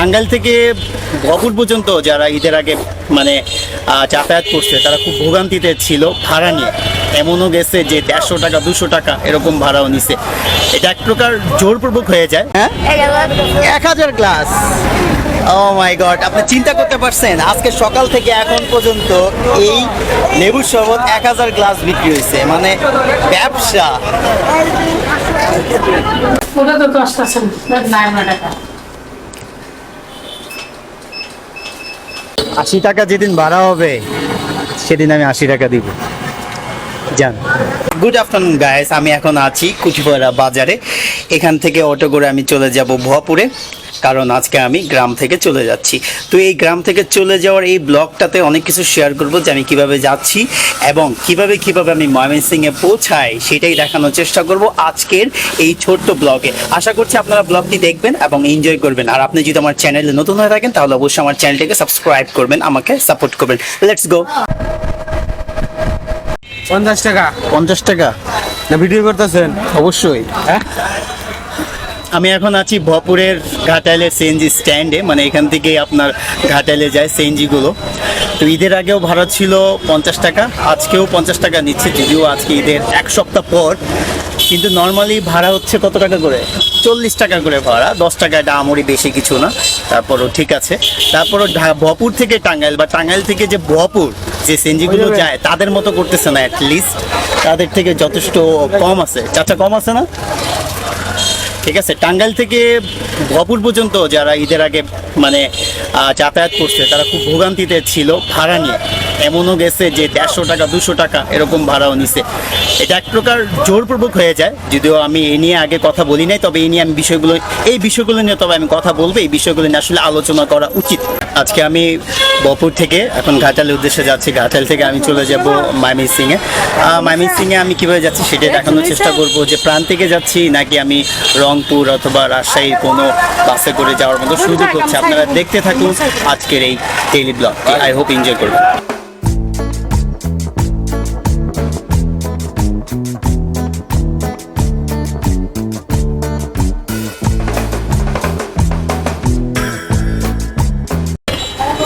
টাঙ্গাইল থেকে ভপুর পর্যন্ত যারা ঈদের আগে মানে যাতায়াত করছে তারা খুব ভোগান্তিতে ছিল ভাড়া নিয়ে। এমনও গেছে যে দেড়শো টাকা দুশো টাকা এরকম ভাড়াও নিছে। এটা এক প্রকার জোরপূর্বক হয়ে যায়। হ্যাঁ? এক হাজার গ্লাস। ও মাই গড আপনি চিন্তা করতে পারছেন? আজকে সকাল থেকে এখন পর্যন্ত এই লেবুর শরবত এক হাজার গ্লাস বিক্রি হয়েছে। মানে ব্যবসা। ওটা তো দশ পার্সেন্ট নাই টাকা আশি টাকা যেদিন ভাড়া হবে, সেদিন আমি আশি টাকা দিব। যান। গুড আফটারনুন গাইস আমি এখন আছি কুচিপাড়া বাজারে। এখান থেকে অটো করে আমি চলে যাব ভুয়াপুরে। কারণ আজকে আমি গ্রাম থেকে চলে যাচ্ছি। তো এই গ্রাম থেকে চলে যাওয়ার এই ব্লগটাতে অনেক কিছু শেয়ার করব যে আমি কীভাবে যাচ্ছি এবং কীভাবে কীভাবে আমি ময়মনসিংহে পৌঁছাই সেটাই দেখানোর চেষ্টা করব আজকের এই ছোট্ট ব্লগে। আশা করছি আপনারা ব্লগটি দেখবেন এবং এনজয় করবেন। আর আপনি যদি আমার চ্যানেলে নতুন হয়ে থাকেন তাহলে অবশ্যই আমার চ্যানেলটিকে সাবস্ক্রাইব করবেন আমাকে সাপোর্ট করবেন। লেটস গো পঞ্চাশ টাকা। পঞ্চাশ টাকা? না ভিডিও করতেছেন? অবশ্যই। হ্যাঁ? আমি এখন আছি ভপুরের ঘাটাইলের সিএনজি স্ট্যান্ডে মানে এখান থেকে আপনার ঘাটাইলে যায় সিএনজিগুলো তো ঈদের আগেও ভাড়া ছিল পঞ্চাশ টাকা আজকেও পঞ্চাশ টাকা নিচ্ছে যদিও আজকে ঈদের এক সপ্তাহ পর। কিন্তু নর্মালি ভাড়া হচ্ছে কত টাকা করে? চল্লিশ টাকা করে ভাড়া দশ টাকা এটা আমরই বেশি কিছু না তারপরও ঠিক আছে। তারপরও ভপুর থেকে টাঙ্গাইল বা টাঙ্গাইল থেকে যে ভপুর যে সিএনজিগুলো যায় তাদের মতো করতেছে না অ্যাটলিস্ট তাদের থেকে যথেষ্ট কম আছে। চাচা কম আছে না? ঠিক আছে, টাঙ্গাইল থেকে ভপুর পর্যন্ত যারা ঈদের আগে মানে যাতায়াত করছে, তারা খুব ভোগান্তিতে ছিল, ভাড়া নিয়ে। এমনও গেছে যে দেড়শো টাকা দুশো টাকা এরকম ভাড়াও নিছে। এটা এক প্রকার জোরপূর্বক হয়ে যায় যদিও আমি এ নিয়ে আগে কথা বলি নাই তবে এই নিয়ে আমি বিষয়গুলো এই বিষয়গুলো নিয়ে তবে আমি কথা বলব এই বিষয়গুলো নিয়ে আসলে আলোচনা করা উচিত। আজকে আমি বপুর থেকে এখন ঘাটালের উদ্দেশ্যে যাচ্ছি ঘাটাল থেকে আমি চলে যাব মাইমি সিংয়ে মাইমি সিংয়ে আমি কীভাবে যাচ্ছি সেটা দেখানোর চেষ্টা করব যে প্রান্তিকে যাচ্ছি নাকি আমি রংপুর অথবা রাজশাহীর কোনো বাসে করে যাওয়ার মতো সুযোগ হচ্ছে। আপনারা দেখতে থাকুন আজকের এই daily blog I hope enjoy করবেন।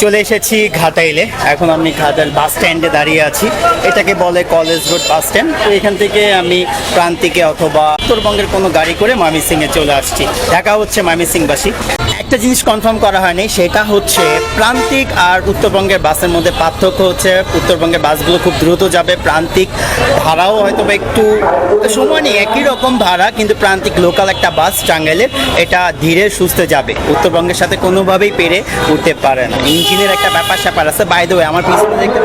চলে এসেছি ঘাটাইলে। এখন আমি ঘাটাইল বাস স্ট্যান্ডে দাঁড়িয়ে আছি। এটাকে বলে কলেজ রোড বাস স্ট্যান্ড। তো এখান থেকে আমি প্রান্তিকে অথবা উত্তরবঙ্গের কোনো গাড়ি করে মামি সিং এ চলে আসছি। ঢাকা হচ্ছে ময়মনসিংহবাসী। একটা জিনিস কনফার্ম করা হয়নি, সেটা হচ্ছে প্রান্তিক আর উত্তরবঙ্গের বাসের মধ্যে পার্থক্য হচ্ছে, উত্তরবঙ্গের বাসগুলো খুব দ্রুত যাবে, প্রান্তিক ভাড়াও হয়তো একটু সময় নেই একই রকম ভাড়া, কিন্তু প্রান্তিক লোকাল একটা বাস টাঙ্গাইলের, এটা ধীরে সুস্থে যাবে। উত্তরবঙ্গের সাথে কোনোভাবেই পেরে উঠতে পারে না। ইঞ্জিনের একটা ব্যাপার স্যাপার আছে বাই আমার পিছনে দেখতে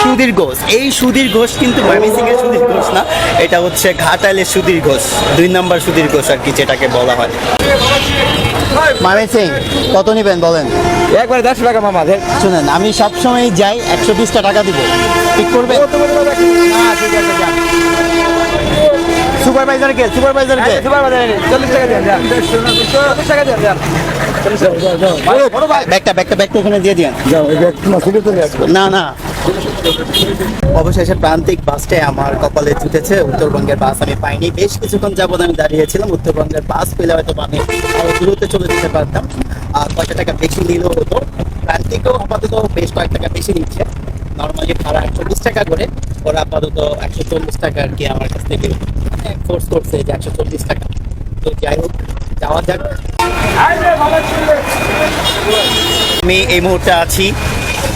সুধীর ঘোষ। এই সুধীর ঘোষ কিন্তু ময়মনসিংহের সুধীর ঘোষ না, এটা হচ্ছে ঘাটাইলের সুধীর ঘোষ, দুই নম্বর সুধীর ঘোষ আর কি যেটাকে বলা হয়। ময়মনসিং কত নেবেন বলেন? একবারে দেড়শো টাকা মামা শুনেন আমি সবসময় যাই একশো বিশটা টাকা দিব। ঠিক করবে সুপারভাইজার কে? সুপারভাইজার চল্লিশ টাকা দেন যান। চল্লিশ টাকা দেন ব্যাগটা ব্যাগটা ব্যাগটা ওখানে দিয়ে দিন না না। অবশেষে প্রান্তিক বাসটাই আমার কপালে জুটেছে। উত্তরবঙ্গের বাস আমি পাইনি। বেশ কিছুক্ষণ যাবত আমি দাঁড়িয়েছিলাম। উত্তরবঙ্গের বাস পেলে হয়তো আমি আরও দূরত্বে চলে যেতে পারতাম। আর কয়টা টাকা বেশি নিলেও হতো। প্রান্তিকেও আপাতত বেশ কয়েক টাকা বেশি নিচ্ছে। নর্মালি ভাড়া একশো বিশ টাকা করে। ওরা আপাতত একশো চল্লিশ টাকা আর কি আমার কাছ থেকে ফোর্স করছে যে একশো চল্লিশ টাকা। তো যাই হোক, যাওয়া যাক। আমি এই মুহূর্তে আছি।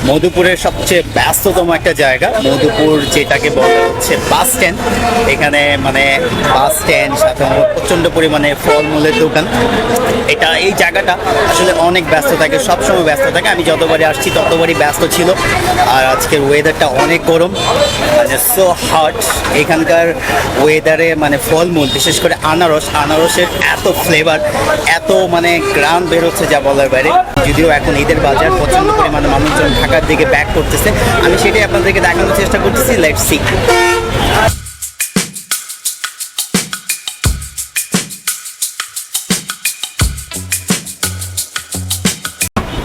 মধুপুরের সবচেয়ে ব্যস্ততম একটা জায়গা। মধুপুর যেটাকে বলা হচ্ছে বাস স্ট্যান্ড। এখানে মানে বাস স্ট্যান্ড, সাথে প্রচণ্ড পরিমাণে ফলমূলের দোকান। এটা এই জায়গাটা আসলে অনেক ব্যস্ত থাকে, সবসময় ব্যস্ত থাকে। আমি যতবারই আসছি, ততবারই ব্যস্ত ছিল। আর আজকের ওয়েদারটা অনেক গরম। মানে সো হট এখানকার ওয়েদারে মানে ফলমূল, বিশেষ করে আনারস। আনারসের এত ফ্লেভার এত মানে গ্রাম বেরোচ্ছে যা বলার বাইরে। যদিও এখন ঈদের বাজার প্রচণ্ড পরিমাণে মানুষজন ঢাকার দিকে ব্যাক করতেছে। আমি সেটাই আপনাদেরকে দেখানোর চেষ্টা করতেছি লেট সি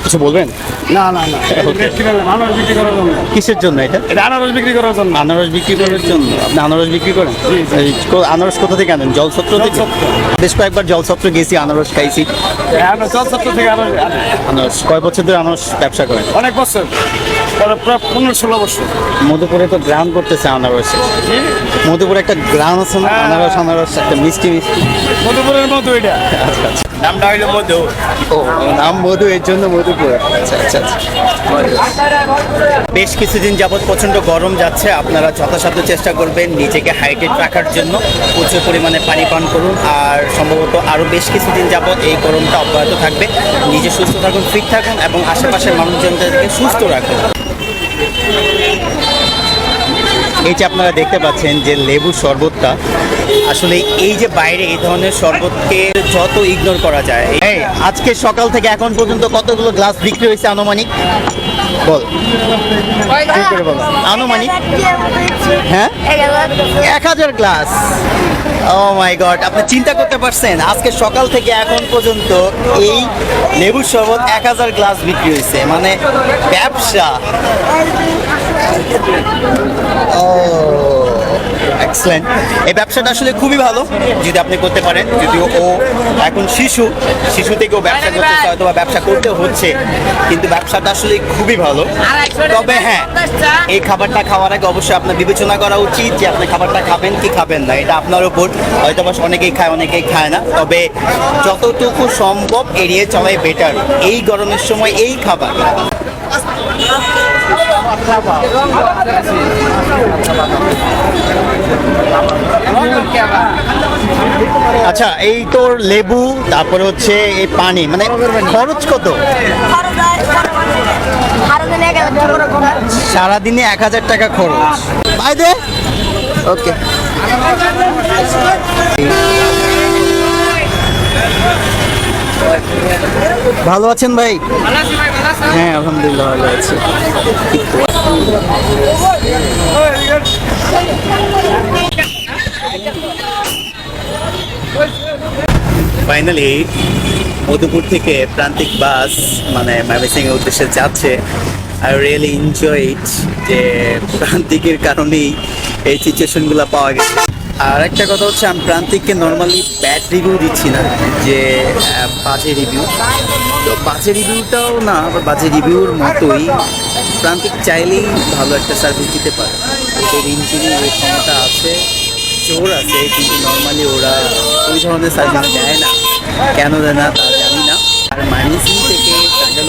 কিছু বলবেন? না না না। বিক্রি করলাম আনারস বিক্রি করার জন্য। কিসের জন্য এটা? এটা আনারস বিক্রি করার জন্য। আনারস বিক্রি করার জন্য। আপনি আনারস বিক্রি করেন? আনারস কোথা থেকে আনেন? জলছত্র থেকে? জলছত্র। বেশ কয়েকবার জলছত্র গেছি আনারস খাইছি। হ্যাঁ, আমরা থেকে আনারস আনারস। কয় বছর ধরে আনারস ব্যবসা করেন? অনেক বছর। প্রায়- প্রায় পনেরো ষোলো বছর। মধুপুরে তো গ্রাম করতেছে আনারসে। মধুপুরে একটা গ্রাম আছে না? হ্যাঁ। আনারস আনারস একটা মিষ্টি মিষ্টি। মধুপুরের মতো এটা। নামটা হইল মধু। ও নাম মধু এর জন্য মধুপুর আচ্ছা আচ্ছা আচ্ছা। বেশ কিছুদিন যাবৎ প্রচণ্ড গরম যাচ্ছে। আপনারা যথাসাধ্য চেষ্টা করবেন নিজেকে হাইড্রেট রাখার জন্য। প্রচুর পরিমাণে পানি পান করুন। আর সম্ভবত আরও বেশ কিছুদিন যাবৎ এই গরমটা অব্যাহত থাকবে। নিজে সুস্থ থাকুন ফিট থাকুন এবং আশেপাশের মানুষজনদেরকে সুস্থ রাখুন। এই যে আপনারা দেখতে পাচ্ছেন যে লেবু শরবতটা, আসলে এই যে বাইরে এই ধরনের শরবতকে যত ইগনোর করা যায় আজকে সকাল থেকে এখন পর্যন্ত কতগুলো গ্লাস বিক্রি হয়েছে আনুমানিক? বল। আনুমানিক। হ্যাঁ? এক হাজার গ্লাস। ও মাই গড আপনি চিন্তা করতে পারছেন? আজকে সকাল থেকে এখন পর্যন্ত এই লেবুর শরবত এক হাজার গ্লাস বিক্রি হয়েছে। মানে ব্যবসা। ও। এক্সেলেন্ট এই ব্যবসাটা আসলে খুবই ভালো যদি আপনি করতে পারেন যদিও ও এখন শিশু শিশু থেকেও ব্যবসা করতেছে হয়তো বা ব্যবসা করতে হচ্ছে কিন্তু ব্যবসাটা আসলে খুবই ভালো। তবে হ্যাঁ এই খাবারটা খাওয়ার আগে অবশ্যই আপনার বিবেচনা করা উচিত যে আপনি খাবারটা খাবেন কি খাবেন না এটা আপনার উপর। হয়তো বা অনেকেই খায় অনেকেই খায় না তবে যতটুকু সম্ভব এড়িয়ে চলাই বেটার এই গরমের সময় এই খাবার। আচ্ছা এই তোর লেবু তারপরে হচ্ছে এই পানি মানে খরচ কত? সারাদিনে এক হাজার টাকা খরচ। দে। ওকে ভালো আছেন ভাই? হ্যাঁ আলহামদুলিল্লাহ ভালো আছি। ফাইনালি মধুপুর থেকে প্রান্তিক বাস মানে ময়মনসিং এর উদ্দেশ্যে যাচ্ছে। আই রিয়েলি এনজয় ইট যে প্রান্তিকের কারণেই এই সিচুয়েশনগুলো পাওয়া গেছে। আর একটা কথা হচ্ছে, আমি প্রান্তিককে নর্মালি ব্যাড রিভিউ দিচ্ছি না, যে বাজে রিভিউ তো বাজে রিভিউটাও না আবার বাজে রিভিউর মতোই প্রান্তিক চাইলেই ভালো একটা সার্ভিস দিতে পারে। ওদের ইঞ্জিনে এই ক্ষমতা আছে। জোর আছে, কিন্তু নর্মালি ওরা ওই ধরনের সার্ভিস দেয় না। কেন দেয় না তা জানি না। আর মাইনিসিং থেকে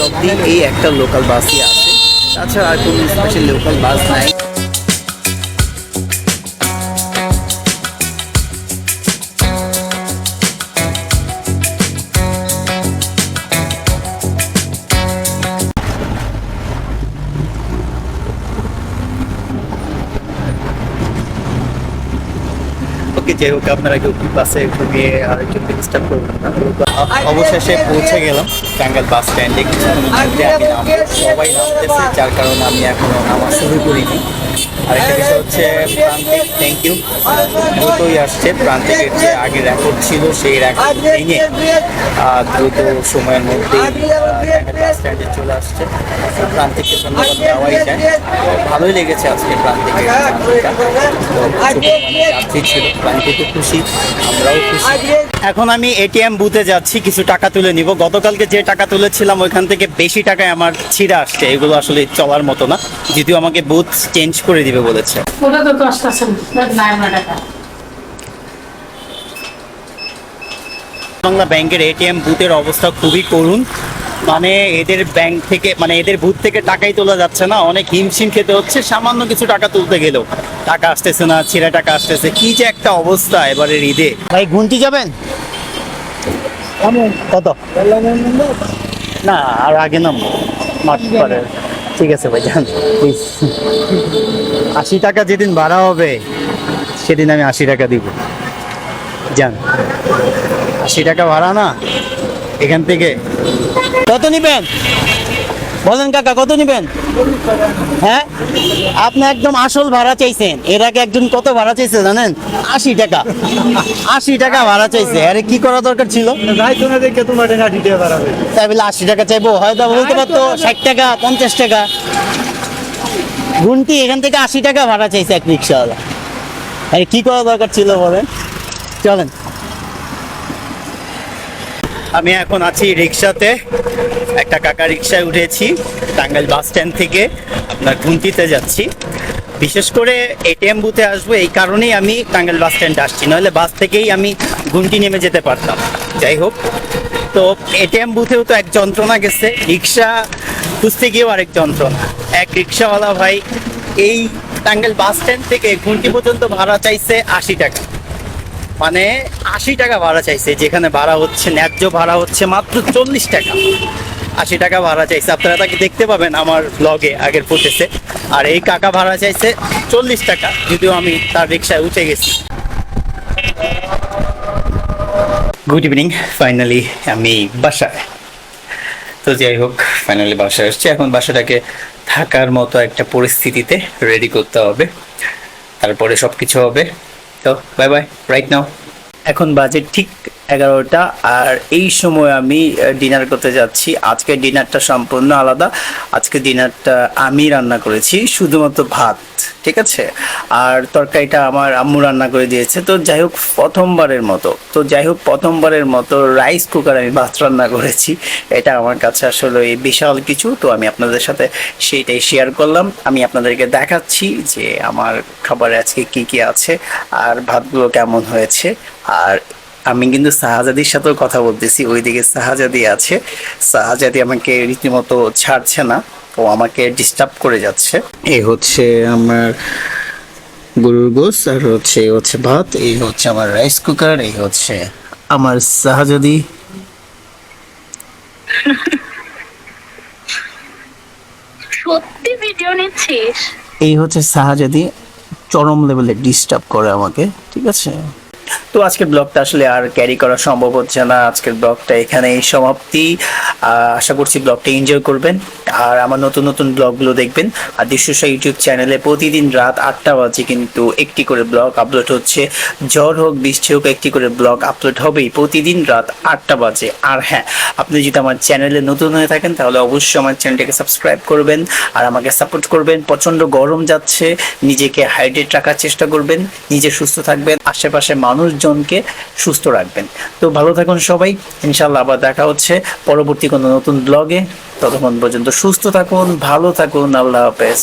অব্দি এই একটা লোকাল বাসই আছে। তাছাড়া আর কোনো স্পেশাল লোকাল বাস নাই। যাই হোক, আপনারা কেউ বাসে ঘুমিয়ে আরেকজনকে ডিস্টার্ব করবেন না। অবশেষে পৌঁছে গেলাম টাঙ্গাল বাস স্ট্যান্ডে কিছুক্ষণের মধ্যে আমি সবাই নামতেছে, যার কারণে আমি এখনও নামা শুরু করিনি। আরেকটা বিষয় হচ্ছে প্রান্তিক থ্যাংক ইউ দ্রুতই আসছে, প্রান্তিকের যে আগে রেকর্ড ছিল সেই রেকর্ড ভেঙে দ্রুত সময়ের স্ট্যান্ডে চলে আসছে। প্রান্তিককে ধন্যবাদ দেওয়াই যায়। ভালোই লেগেছে আজকে প্রান্তিকের যাত্রীটা। যাত্রী ছিল, প্রান্তিক খুশি, আমরাও খুশি। এখন আমি এটিএম বুথে যাচ্ছি, কিছু টাকা তুলে নিব। গতকালকে যে টাকা তুলেছিলাম, ওইখান থেকে বেশি টাকায় আমার ছিঁড়ে আসছে। এগুলো আসলে চলার মতো না। যদিও আমাকে বুথ চেঞ্জ করে দিবে বলেছে। ওটা তো নয় টাকা বাংলা ব্যাংকের এটিএম বুথের অবস্থা খুবই করুণ। মানে এদের ব্যাংক থেকে মানে এদের বুথ থেকে টাকাই তোলা যাচ্ছে না। অনেক হিমশিম খেতে হচ্ছে সামান্য কিছু টাকা তুলতে গেলেও। টাকা আসতেছে না ছেঁড়া টাকা আসতেছে। কি যে একটা অবস্থা এবারের ঈদে। ভাই ঘুন্টি যাবেন? কত? না আর আগে নাম মাঠ পরে। ঠিক আছে ভাই যান প্লিজ আশি টাকা যেদিন ভাড়া হবে, সেদিন আমি আশি টাকা দিব। যান। আশি টাকা ভাড়া না, এখান থেকে। কত নিবেন? বলেন কাকা কত নেবেন? হ্যাঁ? আপনি একদম আসল ভাড়া চাইছেন। এর আগে একজন কত ভাড়া চাইছে জানেন? আশি টাকা। আশি টাকা ভাড়া চাইছে। আরে কি করা দরকার ছিল? তাই বলে আশি টাকা চাইব। হয়তো বলতে পারতো ষাট টাকা পঞ্চাশ টাকা। গুনতি এখান থেকে আশি টাকা ভাড়া চাইছে এক রিক্সাওয়ালা। আরে কি করা দরকার ছিল বলেন? চলেন। আমি এখন আছি রিক্সাতে। একটা কাকা রিক্সায় উঠেছি, টাঙ্গাইল বাস স্ট্যান্ড থেকে। আপনার ঘুমতিতে যাচ্ছি। বিশেষ করে এটিএম বুথে আসব, এই কারণেই আমি টাঙ্গাইল বাস স্ট্যান্ড আসছি। নাহলে বাস থেকেই আমি ঘুমটি নেমে যেতে পারতাম। যাই হোক, তো এটিএম বুথেও তো এক যন্ত্রণা গেছে। রিক্সা খুঁজতে গিয়েও আরেক যন্ত্রণা। এক রিক্সাওয়ালা ভাই, এই টাঙ্গাইল বাস স্ট্যান্ড থেকে ঘুমটি পর্যন্ত ভাড়া চাইছে আশি টাকা। মানে আশি টাকা ভাড়া চাইছে, যেখানে ভাড়া হচ্ছে, ন্যায্য ভাড়া হচ্ছে মাত্র চল্লিশ টাকা। আশি টাকা ভাড়া চাইছে। আপনারা তাকে দেখতে পাবেন আমার ব্লগে আগের ফুটেছে আর এই কাকা ভাড়া চাইছে চল্লিশ টাকা, যদিও আমি তার রিক্সায় উঠে গেছি। গুড ইভিনিং ফাইনালি আমি বাসায়। তো যাই হোক ফাইনালি বাসায় এসছি এখন বাসাটাকে থাকার মতো একটা পরিস্থিতিতে রেডি করতে হবে। তারপরে সব কিছু হবে। তো বাই বাই রাইট নাও এখন বাজে ঠিক এগারোটা। আর এই সময় আমি ডিনার করতে যাচ্ছি। আজকে ডিনারটা সম্পূর্ণ আলাদা। আজকে ডিনারটা আমি রান্না করেছি, শুধুমাত্র ভাত, ঠিক আছে? আর তরকারিটা আমার আম্মু রান্না করে দিয়েছে। তো যাই হোক, প্রথমবারের মতো, তো যাই হোক, প্রথমবারের মতো রাইস কুকার আমি ভাত রান্না করেছি। এটা আমার কাছে আসলে বিশাল কিছু। তো আমি আপনাদের সাথে সেইটাই শেয়ার করলাম। আমি আপনাদেরকে দেখাচ্ছি যে আমার খাবারে আজকে কি কি আছে, আর ভাতগুলো কেমন হয়েছে, আর আমি কিন্তু শাহজাদির সাথেও কথা বলতেছি ওইদিকে শাহজাদি আছে। শাহজাদি আমাকে রীতিমতো ছাড়ছে না ও আমাকে ডিস্টার্ব করে যাচ্ছে। এই হচ্ছে আমার গরুর গোস আর হচ্ছে এই হচ্ছে ভাত এই হচ্ছে আমার রাইস কুকার এই হচ্ছে আমার শাহজাদি সত্যি ভিডিও নিচ্ছিস? এই হচ্ছে শাহজাদি চরম লেভেলে ডিস্টার্ব করে আমাকে ঠিক আছে? তো আজকের ব্লগটা আসলে আর ক্যারি করা সম্ভব হচ্ছে না। আজকের ব্লগটা এখানেই সমাপ্তি। আশা করছি ব্লগটা এনজয় করবেন। আর আমার নতুন নতুন ব্লগগুলো দেখবেন। আর দৃশ্যসা ইউটিউব চ্যানেলে প্রতিদিন রাত আটটা বাজে কিন্তু একটি করে ব্লগ আপলোড হচ্ছে। জ্বর হোক, বৃষ্টি হোক, একটি করে ব্লগ আপলোড হবেই প্রতিদিন রাত আটটা বাজে। আর হ্যাঁ আপনি যদি আমার চ্যানেলে নতুন হয়ে থাকেন, তাহলে অবশ্যই আমার চ্যানেলটাকে সাবস্ক্রাইব করবেন। আর আমাকে সাপোর্ট করবেন। প্রচণ্ড গরম যাচ্ছে। নিজেকে হাইড্রেট রাখার চেষ্টা করবেন। নিজে সুস্থ থাকবেন। আশেপাশে মানুষজনকে সুস্থ রাখবেন। তো ভালো থাকুন সবাই। ইনশাল্লাহ আবার দেখা হচ্ছে পরবর্তী কোনো নতুন ব্লগে ততক্ষণ পর্যন্ত সুস্থ থাকুন, ভালো থাকুন। আল্লাহ হাফেজ।